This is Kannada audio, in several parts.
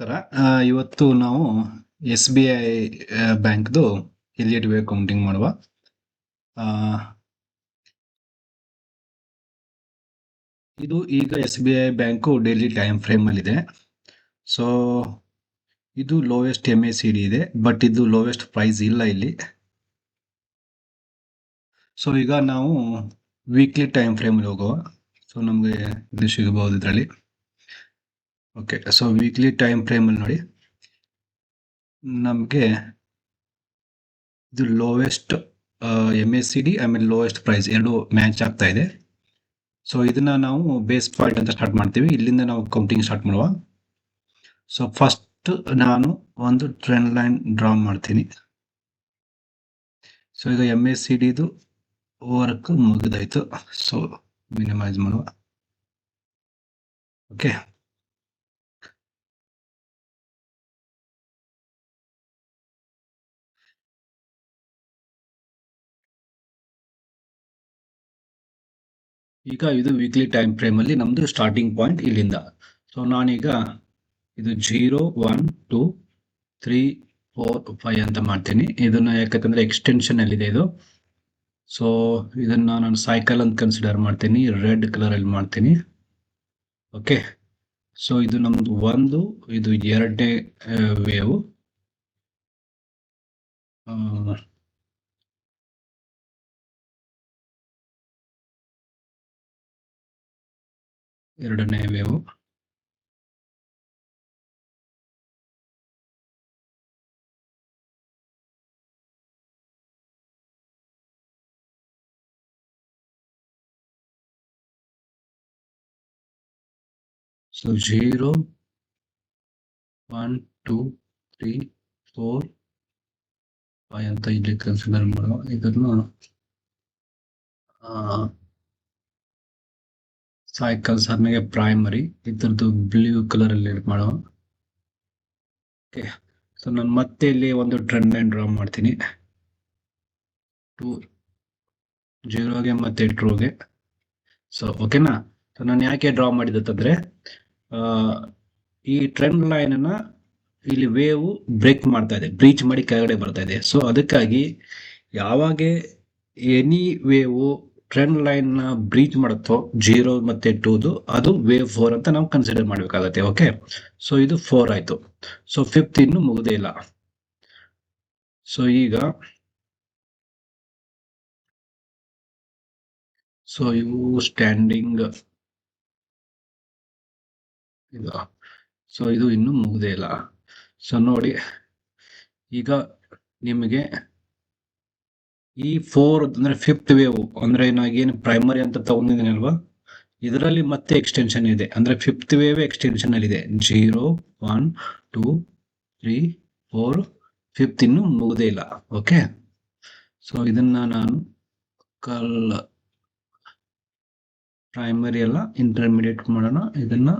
ನಮಸ್ಕಾರ ಇವತ್ತು ನಾವು ಎಸ್ ಬಿ ಐ ಬ್ಯಾಂಕ್ದು ಎಲಿಯಟ್ ವೇ ಕೌಂಟಿಂಗ್ ಮಾಡುವ. ಇದು ಈಗ S B I bank daily time frame ಅಲ್ಲಿ ಇದೆ ಸೊ ಇದು lowest M A C D ಇದೆ ಬಟ್ ಇದು ಲೋವೆಸ್ಟ್ ಪ್ರೈಸ್ ಇಲ್ಲ ಇಲ್ಲಿ. ಸೊ ಈಗ ನಾವು ವೀಕ್ಲಿ ಟೈಮ್ ಫ್ರೇಮ್ ಹೋಗುವ. ಸೊ ನಮಗೆ ಇದು ಸಿಗಬಹುದು ಇದರಲ್ಲಿ. ಓಕೆ ಸೊ ವೀಕ್ಲಿ ಟೈಮ್ ಫ್ರೇಮಲ್ಲಿ ನೋಡಿ. ನಮಗೆ ಇದು lowest M S C D ಆಮೇಲೆ ಲೋವೆಸ್ಟ್ ಪ್ರೈಸ್ ಎರಡು ಮ್ಯಾಚ್ ಆಗ್ತಾ ಇದೆ. ಸೊ ಇದನ್ನ ನಾವು ಬೇಸ್ ಪಾಯಿಂಟ್ ಅಂತ ಸ್ಟಾರ್ಟ್ ಮಾಡ್ತೀವಿ. ಇಲ್ಲಿಂದ ನಾವು ಕೌಂಟಿಂಗ್ ಸ್ಟಾರ್ಟ್ ಮಾಡುವ. ಸೊ ಫಸ್ಟ್ ನಾನು ಒಂದು ಟ್ರೆಂಡ್ ಲೈನ್ ಡ್ರಾ ಮಾಡ್ತೀನಿ. ಸೊ ಈಗ ಎಂ ಎಸ್ ಸಿ ಡಿದು ವರ್ಕ್ ಮುಗಿದಾಯ್ತು. ಸೊ ಮಿನಿಮೈಸ್ ಮಾಡುವ. ಓಕೆ ಈಗ ಇದು ವೀಕ್ಲಿ ಟೈಮ್ ಫ್ರೇಮ್ ಅಲ್ಲಿ ನಮ್ದು ಸ್ಟಾರ್ಟಿಂಗ್ ಪಾಯಿಂಟ್ ಇಲ್ಲಿಂದ. ಸೊ ನಾನೀಗ ಇದು zero one two three four five ಅಂತ ಮಾಡ್ತೀನಿ. ಇದನ್ನ ಯಾಕಂತಂದ್ರೆ ಎಕ್ಸ್ಟೆನ್ಷನ್ ಅಲ್ಲಿ ಇದೆ. ಇದು ಸೊ ಇದನ್ನ ನಾನು ಸೈಕಲ್ ಅಂತ ಕನ್ಸಿಡರ್ ಮಾಡ್ತೀನಿ. ರೆಡ್ ಕಲರ್ ಅಲ್ಲಿ ಮಾಡ್ತೀನಿ. ಓಕೆ ಸೊ ಇದು ನಮ್ದು ಒಂದು, ಇದು ಎರಡನೇ ವೇವ್ ಎರಡನೇ wave. So zero one two three four five ಅಂತ ಇಲ್ಲಿ ಕನ್ಸಿಡರ್ ಮಾಡುವ. ಇದನ್ನು ಸೈಕಲ್ಸ್ ಆದ್ಮೇಲೆ ಪ್ರೈಮರಿ ಇದ್ರದ್ದು ಬ್ಲೂ ಕಲರ್ ಅಲ್ಲಿ ಮಾಡುವ. ಓಕೆ ಸೊ ನಾನು ಮತ್ತೆ ಇಲ್ಲಿ ಒಂದು ಟ್ರೆಂಡ್ ಲೈನ್ ಡ್ರಾ ಮಾಡ್ತೀನಿ. ಟೂ ಜೀರೋಗೆ ಮತ್ತೆ ಟ್ರೂಗೆ ಸೊ ಓಕೆನಾ ಸೊ ನಾನು ಯಾಕೆ ಡ್ರಾ ಮಾಡಿದಂತಂದ್ರೆ ಈ ಟ್ರೆಂಡ್ ಲೈನ್ ಅನ್ನ ಇಲ್ಲಿ ವೇವ್ ಬ್ರೇಕ್ ಮಾಡ್ತಾ ಇದೆ ಬ್ರೀಚ್ ಮಾಡಿ ಕೆಳಗಡೆ ಬರ್ತಾ ಇದೆ. ಸೊ ಅದಕ್ಕಾಗಿ ಯಾವಾಗ ಎನಿ ವೇವ್ ಟ್ರೆಂಡ್ ಲೈನ್ನ ಬ್ರೀಚ್ ಮಾಡುತ್ತೋ ಜೀರೋ ಮತ್ತೆ ಟೂದು ಅದು ವೇವ್ ಫೋರ್ ಅಂತ ನಾವು ಕನ್ಸಿಡರ್ ಮಾಡಬೇಕಾಗತ್ತೆ ಓಕೆ ಸೊ ಇದು ಫೋರ್ ಆಯ್ತು. ಸೊ ಫಿಫ್ತ್ ಇನ್ನು ಮುಗುದೇ ಇಲ್ಲ. ಸೊ ಈಗ ಸೊ ಇವು ಸ್ಟ್ಯಾಂಡಿಂಗ್ ಇದು ಸೊ ಇದು ಇನ್ನು ಮುಗುದೇ ಇಲ್ಲ. ಸೊ ನೋಡಿ, ಈಗ ನಿಮಗೆ ಈ ಫೋರ್ ಅಂದ್ರೆ ಫಿಫ್ತ್ ವೇವ್ ಅಂದ್ರೆ ನಾಗೇನು ಪ್ರೈಮರಿ ಅಂತ ತಗೊಂಡಿದ್ದೀನಿ ಅಲ್ವಾ? ಇದರಲ್ಲಿ ಮತ್ತೆ ಎಕ್ಸ್ಟೆನ್ಷನ್ ಇದೆ. ಅಂದ್ರೆ ಫಿಫ್ತ್ ವೇವ್ ಎಕ್ಸ್ಟೆನ್ಷನ್ ಅಲ್ಲಿ ಇದೆ. Zero one two three four fifth ಇನ್ನು ಮುಗ್ದೇ ಇಲ್ಲ. ಓಕೆ ಸೊ ಇದನ್ನ ನಾನು ಕಲ್ ಪ್ರೈಮರಿ ಅಲ್ಲ ಇಂಟರ್ಮೀಡಿಯೇಟ್ ಮಾಡೋಣ. ಇದನ್ನ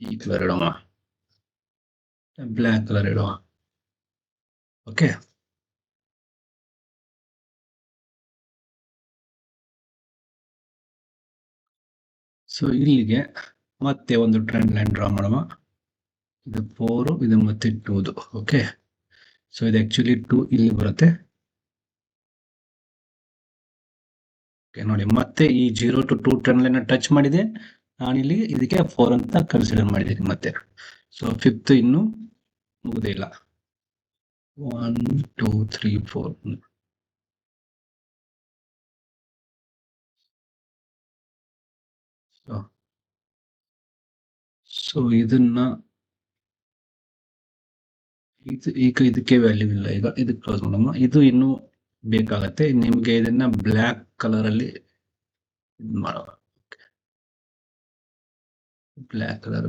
ಈ ಕಲರ್ ಇಡೋಣ. ಬ್ಲ್ಯಾಕ್ ಕಲರ್ ಇಡೋಣ. ಓಕೆ ಸೊ ಇಲ್ಲಿಗೆ ಮತ್ತೆ ಒಂದು ಟ್ರೆಂಡ್ ಲೈನ್ ಡ್ರಾ ಮಾಡೋಣ. ಇದು ಫೋರು ಇದು ಮತ್ತೆ ಟೂದು ಓಕೆ ಸೊ ಇದು ಆ್ಯಕ್ಚುಲಿ ಟೂ ಇಲ್ಲಿ ಬರುತ್ತೆ. ನೋಡಿ, ಮತ್ತೆ ಈ zero to two trend line touch ಮಾಡಿದೆ. ನಾನಿಲ್ಲಿ ಇದಕ್ಕೆ ಫೋರ್ ಅಂತ ಕನ್ಸಿಡರ್ ಮಾಡಿದ್ದೀನಿ ಮತ್ತೆ. ಸೊ ಫಿಫ್ತ್ ಇನ್ನು ಮುಗುದೇ ಇಲ್ಲ. One two three four so ಇದನ್ನ ಇದು ಈಗ ಇದಕ್ಕೆ ವ್ಯಾಲ್ಯೂ ಇಲ್ಲ. ಈಗ ಇದಕ್ಕೆ ಕ್ಲೋಸ್ ಮಾಡೋಣ. ಇದು ಇನ್ನು ಬೇಕಾಗತ್ತೆ. ನಿಮ್ಗೆ ಇದನ್ನ ಬ್ಲ್ಯಾಕ್ ಕಲರ್ ಅಲ್ಲಿ ಇದ್ ಮಾಡುವ ಬ್ಲ್ಯಾಕ್ ಕಲರ್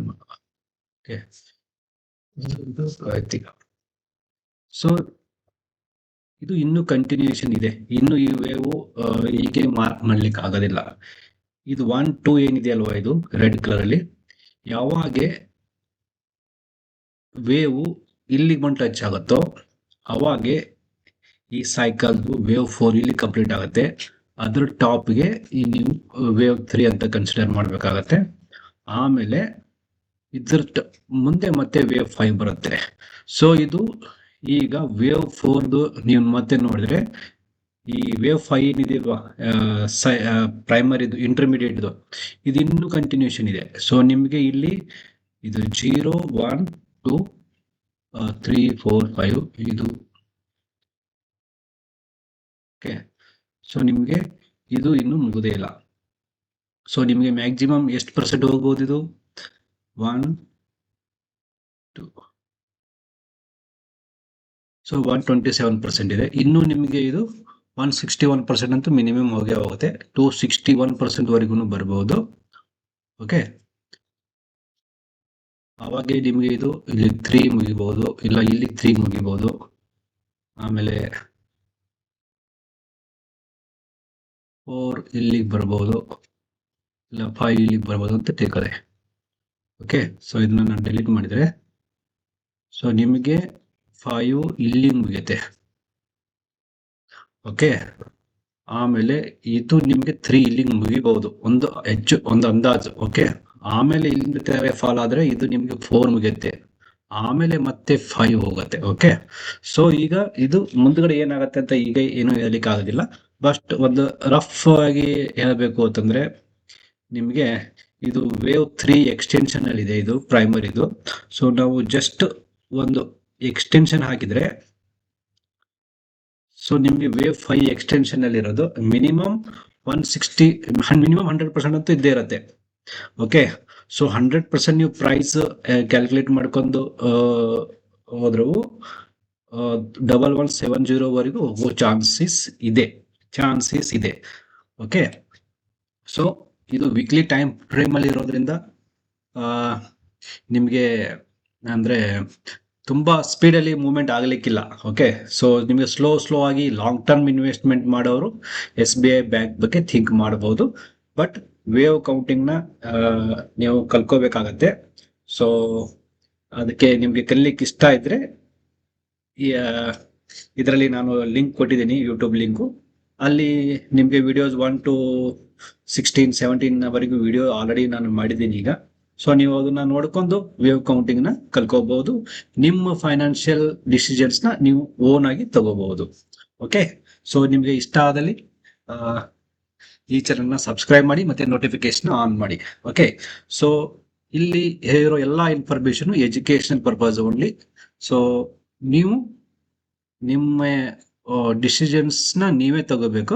ಸೊ ಇದು ಇನ್ನು ಕಂಟಿನ್ಯೂಷನ್ ಇದೆ. ಇನ್ನು ವೇವು ಹೀಗೆ ಮಾರ್ಕ್ ಮಾಡ್ಲಿಕ್ಕೆ ಆಗೋದಿಲ್ಲ ಇದು ಒನ್ ಟೂ ಏನಿದೆ ಅಲ್ವಾ ಇದು? ರೆಡ್ ಕಲರ್ ಅಲ್ಲಿ. ಯಾವಾಗ ವೇವು ಇಲ್ಲಿಗೆ ಬಂದು ಟಚ್ ಆಗುತ್ತೋ, ಅವಾಗೆ ಈ ಸೈಕಲ್ ವೇವ್ ಫೋರ್ ಇಲ್ಲಿ ಕಂಪ್ಲೀಟ್ ಆಗುತ್ತೆ. ಅದ್ರ ಟಾಪ್ಗೆ ಈ ನೀವು ವೇವ್ ತ್ರೀ ಅಂತ ಕನ್ಸಿಡರ್ ಮಾಡಬೇಕಾಗತ್ತೆ. ಆಮೇಲೆ ಇದ್ರ ಮುಂದೆ ಮತ್ತೆ ವೇವ್ ಫೈವ್ ಬರುತ್ತೆ. ಸೊ ಇದು ಈಗ ವೇವ್ ಫೋರ್ದು ನೀವು ಮತ್ತೆ ನೋಡಿದ್ರೆ ಈ ವೇವ್ ಫೈ ಏನಿದೆಯಲ್ವಾ? ಪ್ರೈಮರಿದು ಇಂಟರ್ಮೀಡಿಯೇಟ್ದು ಇದು ಇನ್ನೂ ಕಂಟಿನ್ಯೂಷನ್ ಇದೆ. ಸೊ ನಿಮಗೆ ಇಲ್ಲಿ ಇದು zero one two three four five ಇದು. ಓಕೆ ಸೊ ನಿಮಗೆ ಇದು ಇನ್ನೂ ಮುಗುದೇ ಇಲ್ಲ. ಸೊ ನಿಮಗೆ ಮ್ಯಾಕ್ಸಿಮಮ್ ಎಷ್ಟು ಪರ್ಸೆಂಟ್ ಹೋಗ್ಬೋದು ಇದು? One two so one twenty seven percent ಇದೆ. ಇನ್ನು ನಿಮಗೆ ಇದು ಒನ್ ಸಿಕ್ಸ್ಟಿ ಒನ್ ಪರ್ಸೆಂಟ್ ಅಂತೂ ಮಿನಿಮಮ್ ಹೋಗೇ ಹೋಗುತ್ತೆ. ಟು ಸಿಕ್ಸ್ಟಿ ಒನ್ ಪರ್ಸೆಂಟ್ ವರೆಗೂ ಬರ್ಬೋದು. ಓಕೆ ಅವಾಗೆ ನಿಮಗೆ ಇದು ಇಲ್ಲಿ ತ್ರೀ ಮುಗಿಬಹುದು ಇಲ್ಲ ಇಲ್ಲಿ ತ್ರೀ ಮುಗಿಬಹುದು ಆಮೇಲೆ ಫೋರ್ ಇಲ್ಲಿಗೆ ಬರ್ಬೋದು, ಇಲ್ಲ ಫೈವ್ ಇಲ್ಲಿಗೆ ಬರ್ಬೋದು ಅಂತ ತಿಳ್ಕೊಳ್ಳಿ ಓಕೆ ಸೊ ಇದನ್ನ ನಾನು ಡಿಲೀಟ್ ಮಾಡಿದರೆ ಸೊ ನಿಮಗೆ ಫೈವ್ ಇಲ್ಲಿ ಮುಗಿಯುತ್ತೆ. ಓಕೆ? ಆಮೇಲೆ ಇದು ನಿಮಗೆ ತ್ರೀ ಇಲ್ಲಿಗೆ ಮುಗಿಬಹುದು ಒಂದು ಹೆಚ್ಚು, ಒಂದು ಅಂದಾಜು, ಓಕೆ? ಆಮೇಲೆ ಇಲ್ಲಿಂದ ತೆರೆ ಫಾಲ್ ಆದ್ರೆ ಇದು ನಿಮಗೆ ಫೋರ್ ಮುಗಿಯುತ್ತೆ. ಆಮೇಲೆ ಮತ್ತೆ ಫೈವ್ ಹೋಗುತ್ತೆ, ಓಕೆ? ಸೊ ಈಗ ಇದು ಮುಂದ್ಗಡೆ ಏನಾಗುತ್ತೆ ಅಂತ ಈಗ ಏನು ಹೇಳಲಿಕ್ಕೆ ಆಗೋದಿಲ್ಲ ಬಸ್ಟ್ ಒಂದು ರಫ್ ಆಗಿ ಹೇಳಬೇಕು ಅಂತಂದ್ರೆ, ನಿಮಗೆ ಇದು ವೇವ್ ತ್ರೀ ಎಕ್ಸ್ಟೆನ್ಷನ್ ಅಲ್ಲಿ ಇದೆ ಇದು ಪ್ರೈಮರಿದು ಸೊ ನಾವು ಜಸ್ಟ್ ಒಂದು ಎಕ್ಸ್ಟೆನ್ಷನ್ ಹಾಕಿದ್ರೆ ಸೊ ನಿಮಗೆ ವೇವ್ ಫೈ ಎಕ್ಸ್ಟೆನ್ಷನ್ ಅಲ್ಲಿ ಇರೋದು. Minimum one sixty minimum hundred percent ಅಂತೂ ಇದ್ದೇ ಇರುತ್ತೆ. ಓಕೆ ಸೊ ಹಂಡ್ರೆಡ್ ಪರ್ಸೆಂಟ್ ನೀವು ಪ್ರೈಸ್ ಕ್ಯಾಲ್ಕುಲೇಟ್ ಮಾಡ್ಕೊಂಡು ಆ, ಹೋದ್ರು ಡಬಲ್ ಒನ್ ಸೆವೆನ್ ಜೀರೋವರೆಗೂ ಹೋಗೋ ಚಾನ್ಸಸ್ ಇದೆ. ಚಾನ್ಸಸ್ ಇದೆ. ಓಕೆ ಸೊ ಇದು ವೀಕ್ಲಿ ಟೈಮ್ ಫ್ರೇಮಲ್ಲಿ ಇರೋದ್ರಿಂದ ನಿಮಗೆ ಅಂದರೆ ತುಂಬ ಸ್ಪೀಡಲ್ಲಿ ಮೂವ್ಮೆಂಟ್ ಆಗಲಿಕ್ಕಿಲ್ಲ ಓಕೆ ಸೊ ನಿಮಗೆ ಸ್ಲೋ ಸ್ಲೋ ಆಗಿ ಲಾಂಗ್ ಟರ್ಮ್ ಇನ್ವೆಸ್ಟ್ಮೆಂಟ್ ಮಾಡೋರು ಎಸ್ ಬಿ ಐ ಬ್ಯಾಂಕ್ ಬಗ್ಗೆ ಥಿಂಕ್ ಮಾಡ್ಬೋದು. ಬಟ್ ವೇವ್ ಕೌಂಟಿಂಗ್ನ ನೀವು ಕಲ್ಕೋಬೇಕಾಗತ್ತೆ ಸೊ ಅದಕ್ಕೆ ನಿಮಗೆ ಕಲಿಲಿಕ್ಕೆ ಇಷ್ಟ ಇದ್ರೆ ಇದರಲ್ಲಿ ನಾನು ಲಿಂಕ್ ಕೊಟ್ಟಿದ್ದೀನಿ ಯೂಟ್ಯೂಬ್ ಲಿಂಕು ಅಲ್ಲಿ ನಿಮಗೆ ವಿಡಿಯೋಸ್ ಒನ್ ಟು ಸಿಕ್ಸ್ಟೀನ್ ಸೆವೆಂಟೀನ್ವರೆಗೂ ವಿಡಿಯೋ ಆಲ್ರೆಡಿ ನಾನು ಮಾಡಿದ್ದೀನಿ ಈಗ. ಸೊ ನೀವು ಅದನ್ನ ನೋಡ್ಕೊಂಡು ವೇವ್ ಕೌಂಟಿಂಗ್ನ ಕಲ್ಕೋಬಹುದು. ನಿಮ್ಮ ಫೈನಾನ್ಷಿಯಲ್ ಡಿಸಿಷನ್ಸ್ನ ನೀವು ಓನ್ ಆಗಿ ತಗೋಬಹುದು. ಓಕೆ ಸೊ ನಿಮಗೆ ಇಷ್ಟ ಆದಲ್ಲಿ ಈ ಚಾನಲ್ನ ಸಬ್ಸ್ಕ್ರೈಬ್ ಮಾಡಿ ಮತ್ತೆ ನೋಟಿಫಿಕೇಶನ್ ಆನ್ ಮಾಡಿ. ಓಕೆ ಸೊ ಇಲ್ಲಿ ಇರೋ ಎಲ್ಲ information education purpose only so ನೀವು ನಿಮ್ಮ ಡಿಸಿಷನ್ಸ್ನ ನೀವೇ ತಗೋಬೇಕು.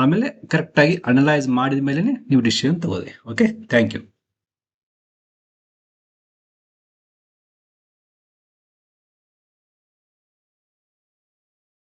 ಆಮೇಲೆ ಕರೆಕ್ಟಾಗಿ ಅನಲೈಸ್ ಮಾಡಿದ ಮೇಲೆ ನೀವು ಡಿಸಿಷನ್ ತಗೋದಿ ಓಕೆ ಥ್ಯಾಂಕ್ ಯು